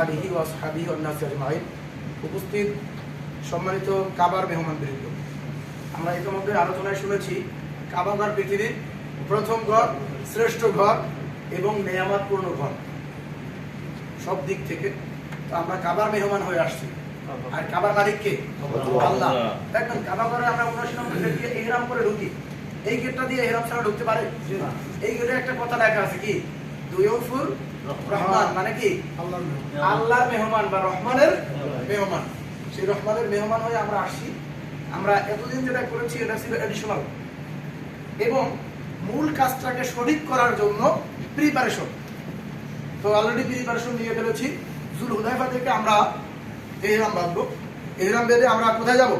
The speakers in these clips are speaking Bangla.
আলিহি ওয়াসহাবিহি ওয়ান নাসি আজমাইন। উপস্থিত সম্মানিত কাবার মেহমান বৃন্দ আমরা ইতিমধ্যে আলোচনায় শুনেছি কাবা ঘর পৃথিবীর প্রথম ঘর শ্রেষ্ঠ ঘর এবং নেয়ামাতপূর্ণ ঘর। সব দিক থেকে তো আমরা কাবার মেহমান হয়ে আসছি। আর কাবার মালিক কে? আল্লাহ। দেখবেন কাবা ঘরে আমরা উনাশি নম্বর দিয়ে এহরাম করে ঢুকি। এই গেটটা দিয়ে এহরাম ছাড়া ঢুকতে পারে? এই গেটে একটা কথা লেখা আছে কি? দুয়ফুল রহমান মানে কি? আল্লাহর মেহমান। বা রহমানের মেহমান। সেই রহমানের মেহমান হয়ে আমরা আসছি। আমরা এতদিন যেটা করেছি এটা ছিল এডিশনাল এবং মূল কাজটাকে সঠিক করার জন্য প্রিপারেশন তো অলরেডি প্রিপারেশন নিয়ে ফেলেছি। জুল হুদাইফা থেকে আমরা এহরাম বাঁধবো। এহরাম বেঁধে আমরা কোথায় যাব?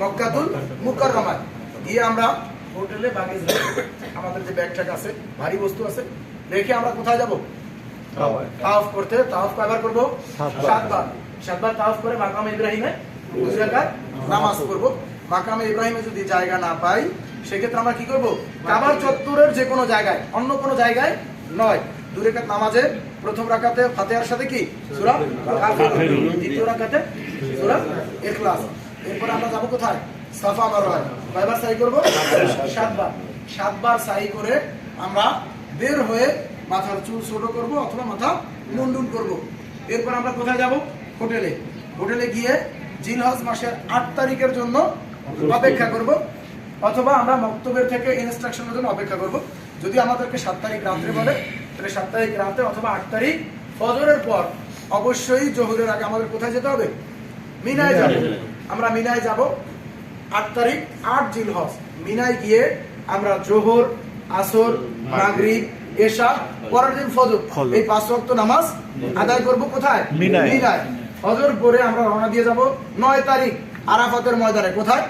মক্কাতুল মুকররমায়। গিয়ে আমরা হোটেলে বাগেজ আমাদের যে ব্যাগ ট্যাগ আছে ভারী বস্তু আছে রেখে আমরা কোথায় যাব? তাওয়াফ। করতে তাওয়াফ কয়বার করব? সাতবার। সাতবার। তাওয়াফ করে মাকাম ইব্রাহিমে দুই নামাজ করব মাকামে ইব্রাহিমে যদি জায়গা না পাই সেক্ষেত্রে আমরা কি করব? কাবার চত্বরের যে কোনো জায়গায় অন্য কোনো জায়গায় নয়। রাকাত নামাজে প্রথম রাকাতে ফাতিহার সাথে কি? সূরা দ্বিতীয় রাকাতে সূরা ইখলাস। এরপর আমরা যাব কোথায়? সাফা মারওয়া কয়বার সাই করব? সাতবার। সাতবার সাই করে আমরা বের হয়ে মাথার চুল ছোট করব অথবা মাথা মুন্ডুন করব। এরপর আমরা কোথায় যাব? হোটেলে। হোটেলে গিয়ে জিলহজ মাসের আট তারিখের জন্য অপেক্ষা করব অথবা আমরা মক্তবের থেকে ইনস্ট্রাকশনের জন্য অপেক্ষা করব। যদি আমাদেরকে সাত তারিখ রাত্রে বলে তাহলে সাত তারিখ রাতে অথবা আট তারিখ ফজরের পর অবশ্যই জহুরের আগে আমাদের কোথায় যেতে হবে? মিনায় যাব। আমরা মিনায় যাব আট তারিখ আট জিলহজ। মিনায় গিয়ে আমরা জোহর আসর মাগরিব এশা পরের দিন ফজর। এই পাঁচ ওয়াক্ত নামাজ আদায় করব কোথায়? মিনায়। ফজর পরে আমরা রওনা দিয়ে যাব নয় তারিখ আরাফাতের ময়দানে। কোথায়?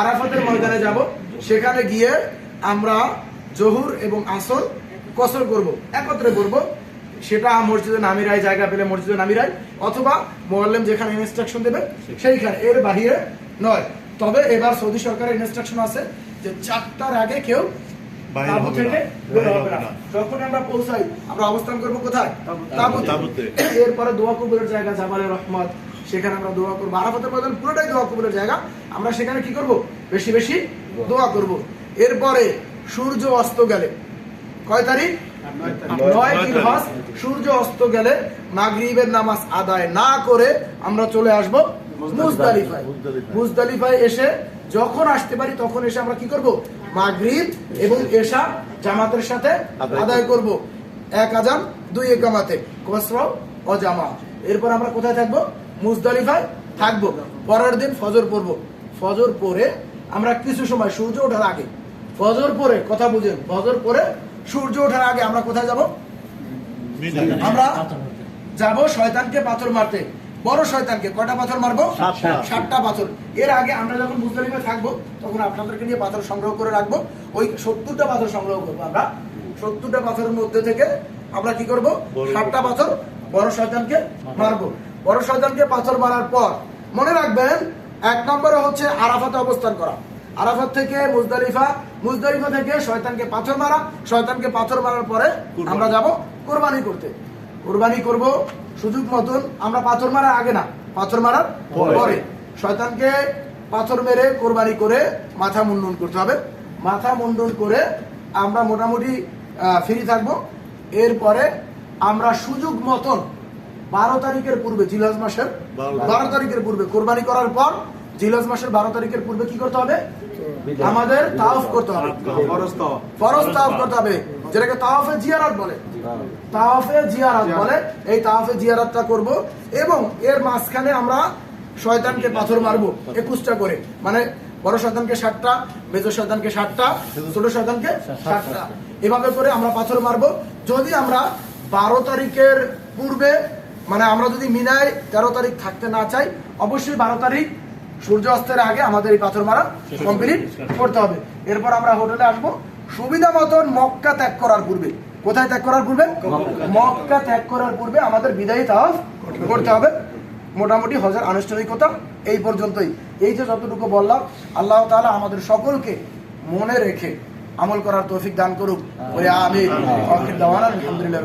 আরাফাতের ময়দানে। যাব। সেখানে গিয়ে আমরা জহুর এবং আসর কসর করব একত্রে করব। সেটা মসজিদে নামিরায় জায়গা পেলে মসজিদে নামিরায় অথবা মোয়াল্লেম যেখানে ইনস্ট্রাকশন দেবে সেইখানে। এর বাহিরে নয়। তবে এবার সৌদি সরকারের ইনস্ট্রাকশন আছে যে চারটার আগে কেউ তাঁবু থেকে বের বাইরে হবে না। যখন আমরা পৌঁছাই আমরা অবস্থান করব কোথায়? তাঁবুতে। এরপরে দোয়া কবুলের জায়গা জাবালে রহমত। সেখানে আমরা দোয়া করব। আরাফাতের ময়দান পুরোটাই দোয়া কবুলের জায়গা। আমরা সেখানে কি করব? বেশি বেশি দোয়া। করব। এরপরে সূর্য অস্ত গেলে। কয় তারিখ? নয় সূর্য অস্ত গেলে মাগরিবের নামাজ আদায় না করে আমরা চলে আসব মুজদালিফায়। মুজদালিফায় এসে যখন আসতে পারি তখন এসে আমরা কি করব? মাগরিব এবং এশা জামাতের সাথে আদায় করব। এক আজান দুই একামাতে। কসরাও ও জামা এরপর আমরা কোথায় থাকব? মুজদালিফায় থাকব। পরের দিন ফজর পড়ব। ফজর পরে আমরা কিছু সময় সূর্য ওঠার আগে ফজর পরে কথা বুঝেন ফজর পরে সূর্য ওঠার আগে আমরা কোথায় যাব? আমরা যাব শয়তানকে পাথর মারতে। বড় শয়তানকে কয়টা পাথর মারবো? সাতটা। পাথর। এর আগে আমরা যখন মুজদালিফায় থাকব তখন আপনাদেরকে নিয়ে পাথর সংগ্রহ করে রাখব। ওই সত্তরটা পাথর সংগ্রহ করব আমরা। সত্তরটা পাথরের মধ্যে থেকে আমরা কি করব? সাতটা পাথর বড় শয়তানকে মারবো। বড় শয়তানকে পাথর মারার পর মনে রাখবেন এক নম্বরে হচ্ছে আরাফাতে অবস্থান করা। আরাফাত থেকে মুজদালিফা মুজদালিফা থেকে শয়তানকে পাথর মারা। শয়তানকে পাথর মারার পরে আমরা যাব কোরবানি করতে। কোরবানি করব সুযোগ মতন। আমরা পাথর মারার আগে না পাথর মারার পরে। শয়তানকে পাথর মেরে কোরবানি করে মাথা মুন্ডন করতে হবে। মাথা মুন্ডন করে আমরা মোটামুটি ফ্রি থাকব। এরপরে আমরা সুযোগ মতন বারো তারিখের পূর্বে জিলাজ মাসের বারো। তারিখের পূর্বে কোরবানি করার পর জিলাজ মাসের বারো তারিখের পূর্বে কি করতে হবে? আমাদের তাওফ করতে হবে। ফরজ করতে হবে। যেটাকে তাওয়াফে জিয়ারাত বলে। তাওয়াফে জিয়ারাত বলে এই তাওয়াফে জিয়ারাতটা করব এবং এর মাঝখানে আমরা শয়তানকে পাথর মারবো একুশটা করে। মানে বড় শয়তানকে ষাটটা মেজো শয়তানকে ষাটটা ছোট শয়তানকে ষাটটা এভাবে করে আমরা পাথর মারবো। যদি আমরা বারো তারিখের পূর্বে মানে আমরা যদি মিনায় তেরো তারিখ থাকতে না চাই অবশ্যই বারো তারিখ সূর্য অস্তের আগে আমাদের এই পাথর মারা কমপ্লিট করতে হবে। এরপর আমরা হোটেলে আসব। সুবিধা মতন মক্কা ত্যাগ করার পূর্বে। কোথায় ত্যাগ করার পূর্বে? মক্কা। ত্যাগ করার পূর্বে আমাদের বিদায়ী তাহ করতে হবে। মোটামুটি হজের আনুষ্ঠানিকতা এই পর্যন্তই। এই যে যতটুকু বললাম আল্লাহ তালা আমাদের সকলকে মনে রেখে আমল করার তৌফিক দান করুক। বলে আমি আলহামদুলিল্লাহ